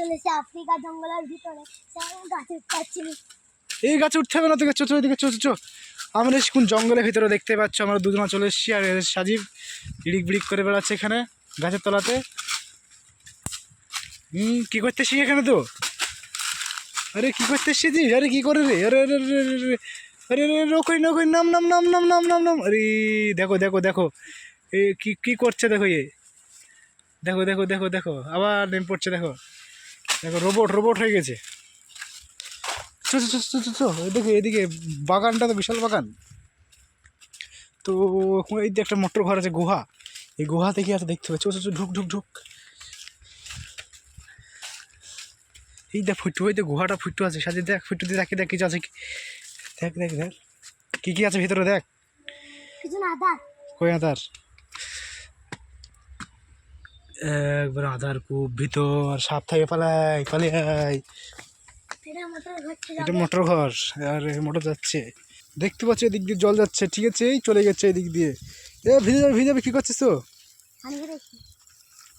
চলেছে আফ্রিকা জঙ্গলের ভিতরে। গাছে উঠতে এই গাছে উঠতে হবে না তোকে চো চো এদিকে চো চো, চো। আমরা কোন জঙ্গলের ভিতরে দেখতে পাচ্ছ আমরা দুজনা চলে এসেছি আর সাজিব ইড়িক বিড়িক করে বেড়াচ্ছে এখানে গাছের তলাতে। হুম কী করতেছিস এখানে তো? আরে কী করতেছিস তুই? আরে কী করে রে? আরে আরে আরে আরে, আরে নৌকোই নাম নাম নাম নাম নাম নাম নাম। আরে দেখো দেখো দেখো। এ কি কি করছে দেখো এ? দেখো দেখো দেখো দেখো। আবার নেম পড়ছে দেখো। দেখো রোবট রোবট হয়ে গেছে। চো চো চো চো চো এদিকে এদিকে বাগানটা তো বিশাল বাগান। তো এই যে একটা মোটর ঘর আছে গুহা। এই গুহা থেকে আছে দেখতে হবে। চো চো ঢুক ঢুক ঢুক। এই দেখ ফুটু ওই যে গুহাটা ফুটু আছে সাজে দেখ ফুটু দিয়ে দেখি দেখ কিছু আছে দেখ দেখ দেখ। কি কি আছে ভিতরে দেখ? কই আধার? একবার আধার কূপ ভিতর সাপ থাকে পালাই পালাই এটা মোটর ঘর আর মোটর যাচ্ছে। দেখতে পাচ্ছি এদিক দিয়ে জল যাচ্ছে ঠিক আছে এই চলে গেছে এদিক দিয়ে। এ ভিজে যাবে ভিজে যাবে কী করছিস তো?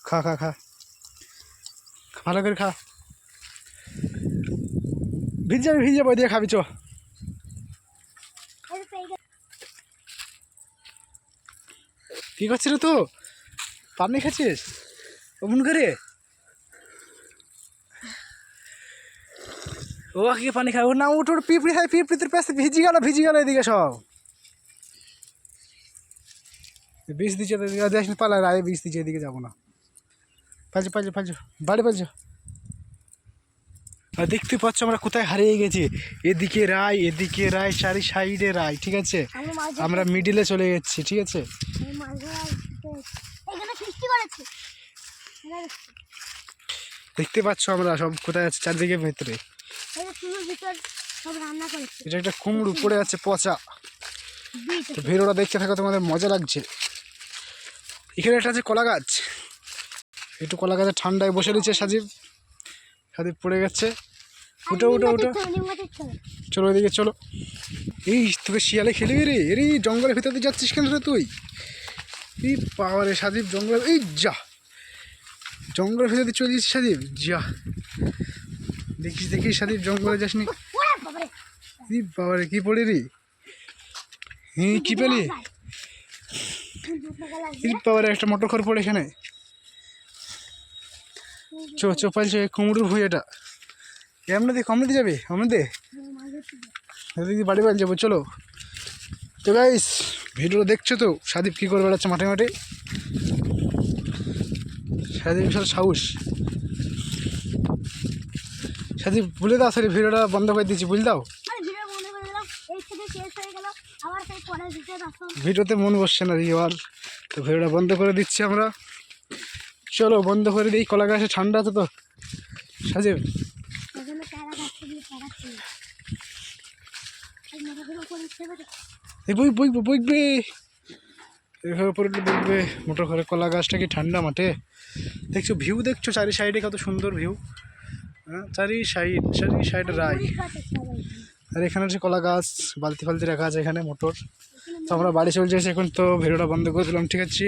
খা খা খা। ভালো করে খা। ভিজে যাবে ভিজে যাবে দিয়ে খাবি চ। কী করছিস রে তো? পানি খাচ্ছিস? অমন করে? ও কি পানি খায়। ও না উঠ ওর পিঁপড়ি খায় পিঁপড়ি তোর পাশে ভিজি গেল ভিজি গেল এদিকে সব। বিষ দিচ্ছে দেখ পালা রায় বিষ দিচ্ছে এদিকে যাব না। পালছো পালছো পালছো বাড়ি পালছো? আর দেখতে পাচ্ছ আমরা কোথায় হারিয়ে গেছি। এদিকে রায় এদিকে রায় চারি সাইডে রায় ঠিক আছে? আমরা মিডিলে চলে যাচ্ছি ঠিক আছে? দেখতে পাচ্ছ আমরা সব কোথায় আছে চারদিকে ভেতরে। এটা একটা কুমড়ো পড়ে আছে পচা। ভিডিওটা দেখতে থাকো তোমাদের মজা লাগছে। এখানে একটা আছে কলা গাছ। একটু কলা গাছে ঠান্ডায় বসে রয়েছে সাজিব। সাজিব পড়ে গেছে। উঠো উঠো উঠো। চলো এদিকে চলো। এই তোকে শিয়ালে খেলবি রে? এর এই জঙ্গলের ভিতর দিয়ে যাচ্ছিস কেন তুই? এই পাওয়ারে সাজিব জঙ্গল এই যা। জঙ্গলের ভিতর দিয়ে চলে যাচ্ছিস সাজিব যা। দেখিস দেখিস সাজিব জঙ্গলে যাসনি। বাবারে। এই বাবারে কি পড়ে রে? হ্যাঁ কি পেলি? বাবারে একটা মোটর খড় পড়ে এখানে। চো চো পালছে কুমড়োর ভুই এটা। এমনি দে কমনে দিয়ে যাবে কমনে দে। এদিকে বাড়ি বাড়ি যাব চলো। তো গাইস ভিডিওটা দেখছ তো? সাদীপ কী করে বেড়াচ্ছে মাঠে মাঠে? সাদীপ বিশাল সাহস। সাদীপ বলে দাও সরি ভিডিওটা বন্ধ করে দিচ্ছি বুঝ দাও ভিডিওতে মন বসছে না রিওয়াল তো ভিডিওটা বন্ধ করে দিচ্ছি আমরা। চলো বন্ধ করে দিই কলা গাছে ঠান্ডা আছে তো। সাজিব। বই বই বইবে এভাবে উপরে বইবে মোটর ঘরে কলা গাছটা কি ঠান্ডা মাঠে? দেখছ ভিউ দেখছ চারি সাইডে কত সুন্দর ভিউ হ্যাঁ চারি সাইড চারি সাইড রাই আর এখানে হচ্ছে কলা গাছ, বালতি ফালতি রাখা আছে এখানে, মোটর। তো আমরা বাড়ি চলছে এখন তো ভিডিওটা বন্ধ করে দিলাম, ঠিক আছে?